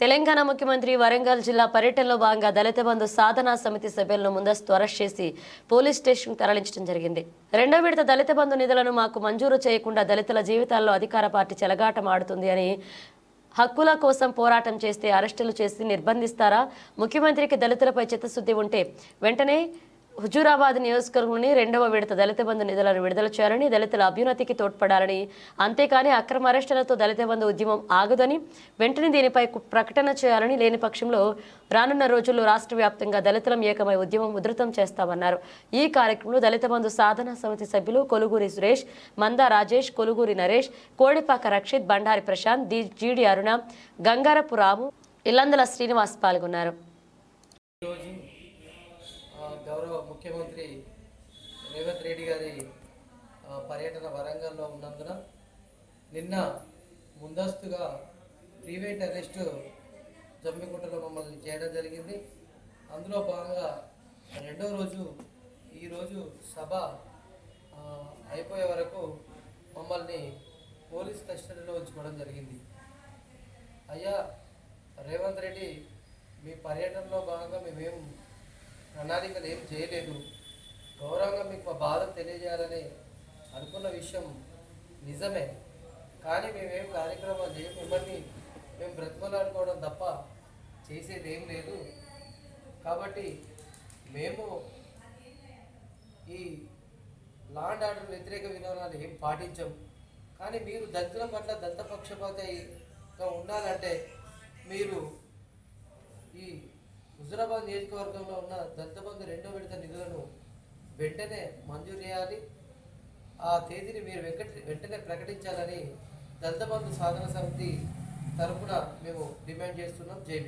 తెలంగాణ ముఖ్యమంత్రి వరంగల్ జిల్లా పర్యటనలో భాగంగా దళిత బంధు సాధనా సమితి సభ్యులను ముందస్తు అరెస్ట్ చేసి పోలీస్ స్టేషన్ తరలించడం జరిగింది. రెండో విడత దళిత బంధు నిధులను మాకు మంజూరు చేయకుండా దళితుల జీవితాల్లో అధికార పార్టీ చెలగాటం ఆడుతుంది అని హక్కుల కోసం పోరాటం చేస్తే అరెస్టులు చేసి నిర్బంధిస్తారా? ముఖ్యమంత్రికి దళితులపై చిత్తశుద్ధి ఉంటే వెంటనే హుజూరాబాద్ నియోజకవర్గంలోని రెండవ విడత దళిత బంధు నిధులను విడుదల చేయాలని దళితుల అభ్యున్నతికి తోడ్పడాలని అంతేకాని అక్రమ అరెస్టులతో దళిత బంధు ఉద్యమం ఆగదని వెంటనే దీనిపై కు- ప్రకటన చేయాలని లేని పక్షంలో రానున్న రోజుల్లో రాష్ట్ర వ్యాప్తంగా దళితులం ఏకమై ఉద్యమం ఉధృతం చేస్తామన్నారు. ఈ కార్యక్రమంలో దళిత బంధు సాధన సమితి సభ్యులు కొలుగురి సురేష్ మందా రాజేష్ కొలుగురి నరేష్ కోడిపాక రక్షిత్ బండారి ప్రశాంత్ ది జీడి అరుణ గంగారపు రాము ఇల్లందల శ్రీనివాస్ పాల్గొన్నారు. ముఖ్యమంత్రి రేవంత్ రెడ్డి గారి పర్యటన వరంగల్లో ఉన్నందున నిన్న ముందస్తుగా ప్రీవెంట్ అరెస్టు జమ్మికుంటలో మమ్మల్ని చేయడం జరిగింది. అందులో భాగంగా రెండో రోజు ఈరోజు సభ అయిపోయే వరకు మమ్మల్ని పోలీస్ కస్టడీలో ఉంచుకోవడం జరిగింది. అయ్యా రేవంత్ రెడ్డి మీ పర్యటనలో భాగంగా మేమేం ప్రణాళికలు ఏం చేయలేదు. గౌరవంగా మీకు మా బాధ తెలియజేయాలని అనుకున్న విషయం నిజమే. కానీ మేమేం కార్యక్రమాలు చేయం మిమ్మల్ని మేము బ్రతిమలాడుకోవడం తప్ప చేసేది ఏం లేదు. కాబట్టి మేము ఈ లాండ్ ఆర్డర్ వ్యతిరేక విధానాలు ఏం పాటించం. కానీ మీరు దళితుల పట్ల దత్తపక్షపాతిగా ఉండాలంటే మీరు ఈ హుజురాబాద్ నియోజకవర్గంలో ఉన్న దత్తబంధు రెండో విడత నిధులను వెంటనే మంజూరు చేయాలి. ఆ తేదీని మీరు వెంకట వెంటనే ప్రకటించాలని దళిత బంధు సాధన సమితి తరఫున మేము డిమాండ్ చేస్తున్నాం. జై